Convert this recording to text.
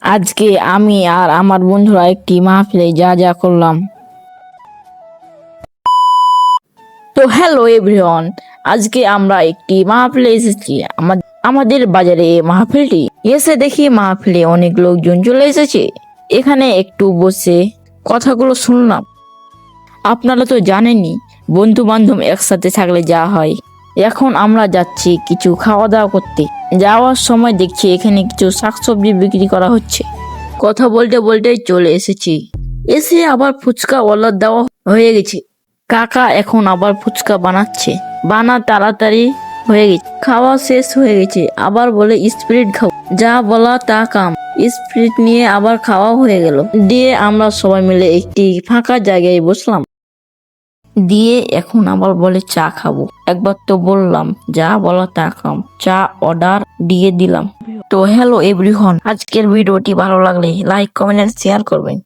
আজকে আমি আর আমার বন্ধুরা একটি মাহফিলে যা যা করলাম। তো হ্যালো এভরিওয়ান আজকে আমরা একটি মাহফিলে এসেছি। আমা- আমাদের বাজারে মাহফিলটি। এসে দেখি মাহফিলে অনেক লোকজন চলে এসেছে। এখানে একটু বসে কথাগুলো শুনলাম। আপনারা তো জানেনই বন্ধু বান্ধব একসাথে থাকলে যা হয়। এখন আমরা যাচ্ছি কিছু খাওয়া দাওয়া করতে। যাওয়ার সময় দেখছি এখানে কিছু শাকসবজি বিক্রি করা হচ্ছে। কথা বলতে বলতে চলে এসেছি। এসে আবার ফুচকা অর্ডার দেওয়া হয়ে গেছে। কাকা এখন আবার ফুচকা বানাচ্ছে। বানা তাড়াতাড়ি হয়ে গেছে। খাওয়া শেষ হয়ে গেছে। আবার বলে, স্পিরিট খাও। যা বলা তা কাম। স্পিরিট নিয়ে আবার খাওয়া হয়ে গেল। দিয়ে আমরা সবাই মিলে একটি ফাঁকা জায়গায় বসলাম। দিয়ে এখন আবার বলে, চা খাব। একবার তো বললাম, যা বলো তা খাম। চা অর্ডার দিয়ে দিলাম। তো হ্যালো এভরিহন, আজকের ভিডিওটি ভালো লাগলে লাইক, কমেন্ট শেয়ার করবেন।